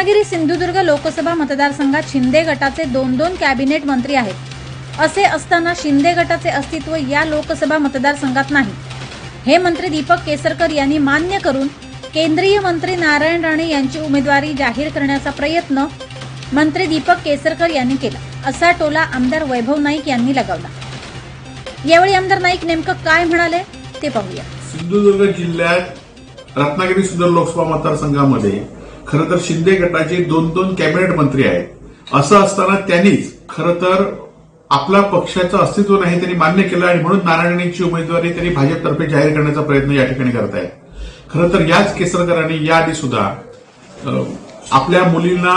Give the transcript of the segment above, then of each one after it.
रत्नागिरी सिंधुदुर्ग लोकसभा मतदारसंघात शिंदे गटाचे दोन दोन कॅबिनेट मंत्री आहेत. असे असताना शिंदे गटाचे अस्तित्व या लोकसभा मतदारसंघात नाही. हे मंत्री दीपक केसरकर यांनी मान्य करून केंद्रीय मंत्री नारायण राणे यांची उमेदवारी जाहीर करण्याचा प्रयत्न मंत्री दीपक केसरकर यांनी केला. असा टोला आमदार वैभव नाईक यांनी लगावला. यावेळी आमदार नाईक नेमकं काय म्हणाले ते पाहूया. सिंधुदुर्ग जिल्ह्यात रत्नागिरी सुंदर लोकसभा मतदारसंघामध्ये खरं तर शिंदे गटाचे दोन दोन कॅबिनेट मंत्री आहेत. असं असताना त्यांनीच खरं तर आपला पक्षाचं अस्तित्व नाही त्यांनी मान्य केलं आणि म्हणून नारायणींची उमेदवारी त्यांनी भाजपतर्फे जाहीर करण्याचा प्रयत्न या ठिकाणी करत आहेत खरं तर याच केसरकरांनी याआधी सुद्धा आपल्या मुलींना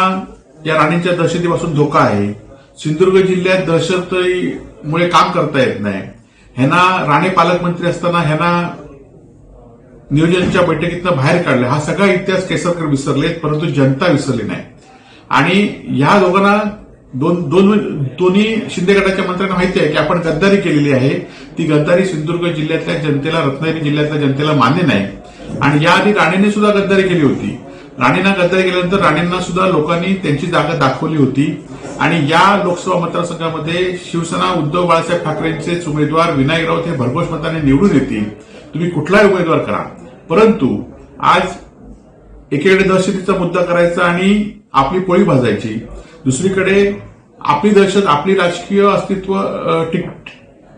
या राणींच्या दहशतीपासून धोका आहे. सिंधुदुर्ग जिल्ह्यात दहशतीमुळे काम करता येत नाही. ह्यांना राणे पालकमंत्री असताना ह्यांना नियोजनच्या बैठकीतनं बाहेर काढलं. हा सगळा इतिहास केसरकर विसरलेत परंतु जनता विसरली नाही. आणि या दोघांना दोन दोन दोन्ही शिंदे गटाच्या मंत्र्यांना माहिती आहे की आपण गद्दारी केलेली आहे. ती गद्दारी सिंधुदुर्ग जिल्ह्यातल्या जनतेला रत्नागिरी जिल्ह्यातल्या जनतेला मान्य नाही. आणि याआधी राणेने सुद्धा गद्दारी केली होती. राणेंना गद्दारी केल्यानंतर राणेंना सुद्धा लोकांनी त्यांची जागा दाखवली होती. आणि या लोकसभा मतदारसंघामध्ये शिवसेना उद्धव बाळासाहेब ठाकरेंचेच उमेदवार विनायक राऊत हे भरघोष मताने निवडून येतील. तुम्ही कुठलाही उमेदवार करा. परंतु आज एकीकडे दहशतीचा मुद्दा करायचा आणि आपली पोळी भाजायची दुसरीकडे आपली दहशत आपली राजकीय अस्तित्व टिक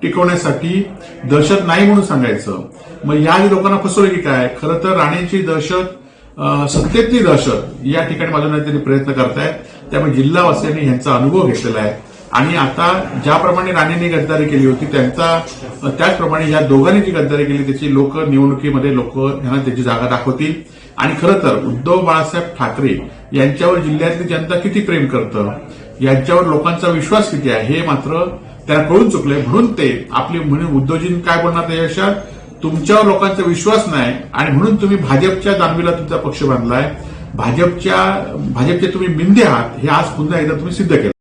टिकवण्यासाठी दहशत नाही म्हणून सांगायचं. मग या लोकांना फसवलं की काय? खरं तर राणेची दहशत सत्तेतली दहशत या ठिकाणी माझ्या त्यांनी प्रयत्न करतायत. त्यामुळे जिल्हावासियांनी यांचा अनुभव घेतलेला आहे. आणि आता ज्याप्रमाणे राणेंनी गद्दारी केली होती त्यांचा त्याचप्रमाणे या दोघांनी जी गद्दारी केली त्याची लोक निवडणुकीमध्ये लोक यांना त्याची जागा दाखवतील. आणि खरं तर उद्धव बाळासाहेब ठाकरे यांच्यावर जिल्ह्यातली जनता किती प्रेम करतं यांच्यावर लोकांचा विश्वास किती आहे हे मात्र त्यांना कळून चुकलंय. म्हणून ते आपली म्हणून उद्धवजींनी काय बोलणार त्याच्यापेक्षा तुमच्यावर लोकांचा विश्वास नाही आणि म्हणून तुम्ही भाजपच्या दानवीला तुमचा पक्ष बांधलाय. भाजपच्या भाजपचे तुम्ही मिंदे आहात हे आज पुन्हा एकदा तुम्ही सिद्ध केलं.